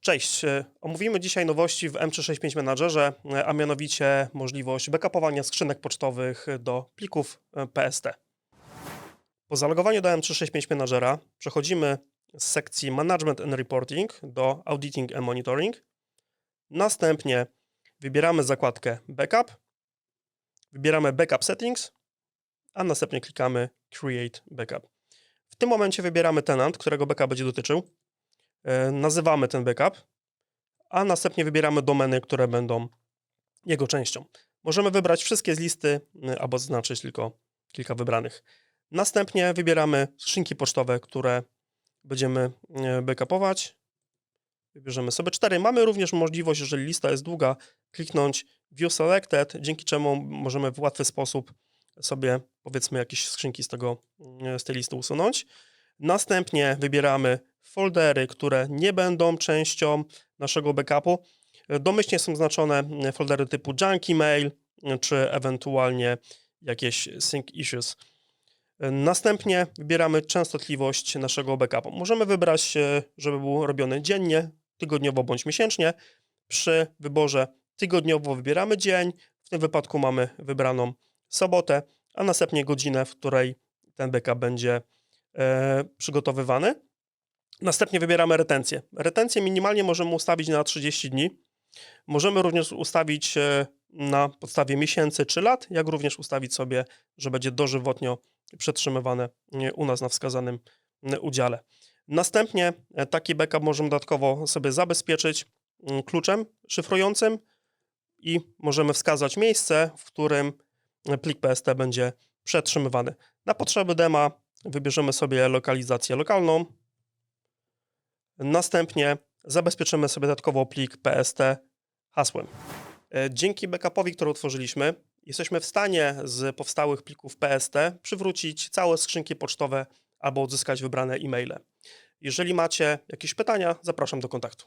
Cześć. Omówimy dzisiaj nowości w M365 Managerze, a mianowicie możliwość backupowania skrzynek pocztowych do plików e, PST. Po zalogowaniu do M365 Managera przechodzimy z sekcji Management and Reporting do Auditing and Monitoring. Następnie wybieramy zakładkę Backup, wybieramy Backup Settings, a następnie klikamy Create Backup. W tym momencie wybieramy tenant, którego backup będzie dotyczył. E, nazywamy ten backup, a następnie wybieramy domeny, które będą jego częścią. Możemy wybrać wszystkie z listy y, albo zaznaczyć tylko kilka wybranych. Następnie wybieramy skrzynki pocztowe, które będziemy y, backupować. Wybierzemy sobie cztery. Mamy również możliwość, jeżeli lista jest długa, kliknąć View Selected, dzięki czemu możemy w łatwy sposób sobie powiedzmy jakieś skrzynki z, tego, y, z tej listy usunąć. Następnie wybieramy foldery, które nie będą częścią naszego backupu. Domyślnie są znaczone foldery typu junk email, czy ewentualnie jakieś sync issues. Następnie wybieramy częstotliwość naszego backupu. Możemy wybrać, e, żeby był robiony dziennie, tygodniowo bądź miesięcznie. Przy wyborze tygodniowo wybieramy dzień, w tym wypadku mamy wybraną sobotę, a następnie godzinę, w której ten backup będzie e, przygotowywany. Następnie wybieramy retencję. Retencję minimalnie możemy ustawić na 30 dni. Możemy również ustawić e, na podstawie miesięcy czy lat, jak również ustawić sobie, że będzie dożywotnio przetrzymywane e, u nas na wskazanym e, udziale. Następnie taki backup możemy dodatkowo sobie zabezpieczyć mm, kluczem szyfrującym i możemy wskazać miejsce, w którym plik PST będzie przetrzymywany. Na potrzeby dema wybierzemy sobie lokalizację lokalną, Następnie zabezpieczymy sobie dodatkowo plik PST hasłem. E, Dzięki backupowi, który utworzyliśmy, jesteśmy w stanie z powstałych plików PST przywrócić całe skrzynki pocztowe albo odzyskać wybrane e-maile. Jeżeli macie jakieś pytania, zapraszam do kontaktu.